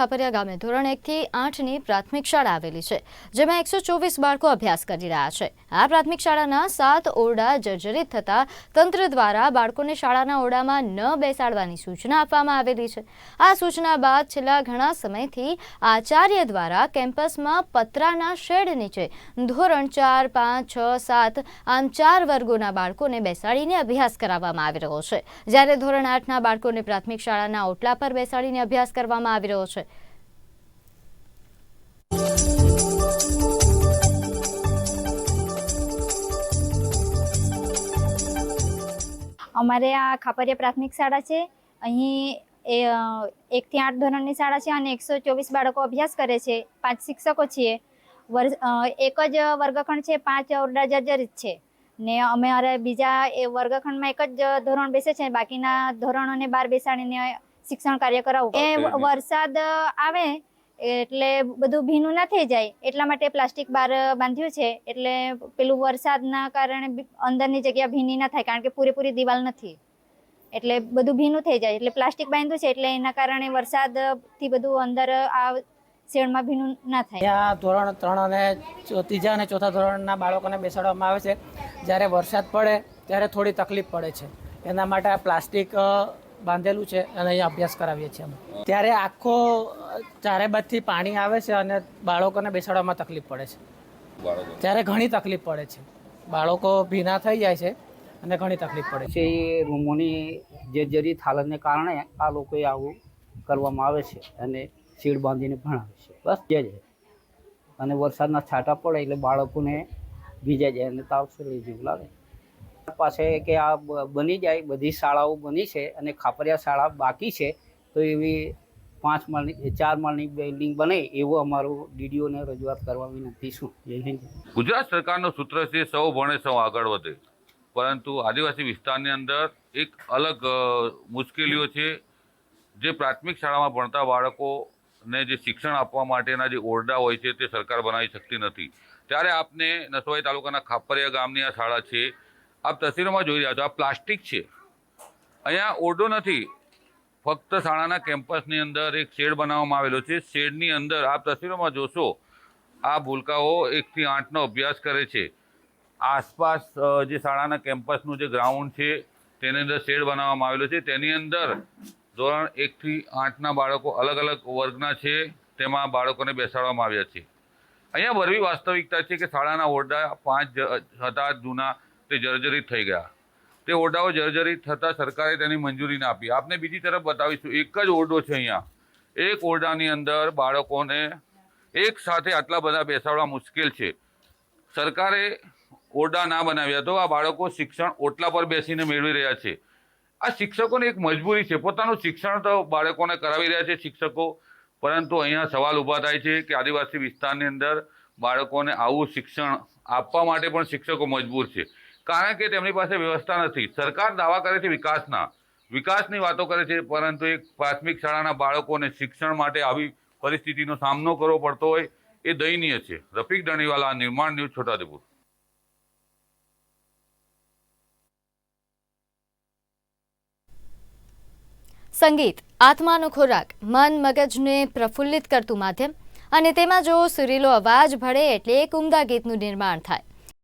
ખાપરિયા ગામે ધોરણ એકથી આઠની પ્રાથમિક શાળા આવેલી છે, જેમાં એકસો ચોવીસ બાળકો અભ્યાસ કરી રહ્યા છે. આ પ્રાથમિક શાળાના સાત ઓરડા જર્જરિત થતા તંત્ર દ્વારા બાળકોને શાળાના ઓરડામાં ન બેસાડવાની સૂચના આપવામાં આવેલી છે. આ સૂચના બાદ છેલ્લા ઘણા સમયથી આચાર્ય દ્વારા કેમ્પસમાં પતરાના શેડ નીચે ધોરણ ચાર, પાંચ, છ, સાત આમ ચાર વર્ગોના બાળકોને બેસાડીને અભ્યાસ કરાવવામાં આવી રહ્યો છે. જ્યારે ધોરણ આઠના બાળકોને પ્રાથમિક શાળાના ઓટલા પર બેસાડીને અભ્યાસ કરવામાં આવી રહ્યો છે અમારે આ ખાપરિયા પ્રાથમિક શાળા છે. અહીં એ એકથી આઠ ધોરણની શાળા છે અને એકસો ચોવીસ બાળકો અભ્યાસ કરે છે. પાંચ શિક્ષકો છીએ. એક જ વર્ગખંડ છે પાંચ ઓરડા જર્જરિત છે. ને અમે અમારે બીજા એ વર્ગખંડમાં એક જ ધોરણ બેસે છે બાકીના ધોરણોને બહાર બેસાડીને શિક્ષણ કાર્ય કરાવવું એ વરસાદ આવે એટલે બધું ભીનું ના થઈ જાય. એટલા માટે પ્લાસ્ટિક બાર બાંધ્યું છે. એટલે પેલું વરસાદના કારણે અંદરની જગ્યા ભીની ના થાય કારણ કે પૂરેપૂરી દિવાલ નથી. એટલે બધું ભીનું થઈ જાય. એટલે પ્લાસ્ટિક બાંધ્યું છે એટલે એના કારણે વરસાદથી બધું અંદર આ શેડમાં ભીનું ના થાય. અહીંયા ધોરણ ત્રણ અને ત્રીજા અને ચોથા ધોરણના બાળકોને બેસાડવામાં આવે છે. જ્યારે વરસાદ પડે ત્યારે થોડી તકલીફ પડે છે. એના માટે આ પ્લાસ્ટિક બાંધેલું છે અને અહીં અભ્યાસ કરાવીએ છીએ અમે. ત્યારે આખો ચારે બાજથી પાણી આવે છે અને બાળકોને બેસાડવામાં તકલીફ પડે છે. ત્યારે ઘણી તકલીફ પડે છે. બાળકો ભીના થઈ જાય છે અને ઘણી તકલીફ પડે છે. એ રૂમોની જર્જરિત હાલતને કારણે આ લોકોએ આવું કરવામાં આવે છે અને શીડ બાંધીને ભણાવે છે. બસ જે છે અને વરસાદના છાંટા પડે એટલે બાળકોને ભીજાઈ જાય અને તાવ શરીર જેવું લાગે. પાસે કે આ બની જાય, બધી શાળાઓ બની છે અને ખાપરિયા શાળા બાકી છે, તો એવી પાંચ માળની ચાર માળની બિલ્ડિંગ બને એવું અમારું ડીડીઓને રજૂઆત કરવા વિનંતી છું. જય હિન્દ. ગુજરાત સરકારનું સૂત્ર છે, સૌ ભણે, સૌ આગળ વધે. પરંતુ આદિવાસી વિસ્તારની અંદર એક અલગ મુશ્કેલીઓ છે. જે પ્રાથમિક શાળામાં ભણતા બાળકોને જે શિક્ષણ આપવા માટેના જે ઓરડા હોય છે તે સરકાર બનાવી શકતી નથી. ત્યારે આપને નસવાઈ તાલુકાના ખાપરિયા ગામની આ શાળા છે. આપ તસવીરોમાં જોઈ રહ્યા છો, આ પ્લાસ્ટિક છે. અહીંયા ઓરડો નથી. ફક્ત શાળાના કેમ્પસની અંદર એક શેડ બનાવવામાં આવેલો છે. શેડની અંદર આપ તસવીરોમાં જોશો, આ ભૂલકાઓ એકથી આઠનો અભ્યાસ કરે છે. આસપાસ જે શાળાના કેમ્પસનું જે ગ્રાઉન્ડ છે, તેની અંદર શેડ બનાવવામાં આવેલો છે. તેની અંદર ધોરણ એકથી આઠના બાળકો અલગ અલગ વર્ગના છે. તેમાં બાળકોને બેસાડવામાં આવ્યા છે. અહીંયા વરવી વાસ્તવિકતા છે કે શાળાના ઓરડા પાંચ હતા, જૂના તે જર્જરિત થઈ ગયા. તે ઓરડાઓ જર્જરિત થતાં સરકારે તેની મંજૂરી ના આપી. આપને બીજી તરફ બતાવીશું, એક જ ઓરડો છે અહીંયા. એક ઓરડાની અંદર બાળકોને એક સાથે આટલા બધા બેસાડવા મુશ્કેલ છે. સરકારે ઓરડા ના બનાવ્યા તો આ બાળકો શિક્ષણ ઓટલા પર બેસીને મેળવી રહ્યા છે. આ શિક્ષકોની એક મજબૂરી છે. પોતાનું શિક્ષણ તો બાળકોને કરાવી રહ્યા છે શિક્ષકો, પરંતુ અહીંયા સવાલ ઊભા થાય છે કે આદિવાસી વિસ્તારની અંદર બાળકોને આવું શિક્ષણ આપવા માટે પણ શિક્ષકો મજબૂર છે. કારણ કે તેમની પાસે વ્યવસ્થા નથી. સરકાર દાવા કરે છે વિકાસના. વિકાસની વાતો કરે છે, પરંતુ એક પ્રાથમિક શાળાના બાળકોને શિક્ષણ માટે આવી પરિસ્થિતિનો સામનો કરવો પડતો હોય એ દયનીય છે. રફીક દણીવાલા, નિર્માણ ન્યૂઝ, છોટાઉદેપુર. સંગીત, આત્માનો ખોરાક, મન મગજને પ્રફુલ્લિત કરતું માધ્યમ અને તેમાં જો સુરીલો અવાજ ભળે એટલે એક ઉમદા ગીતનું નિર્માણ થાય.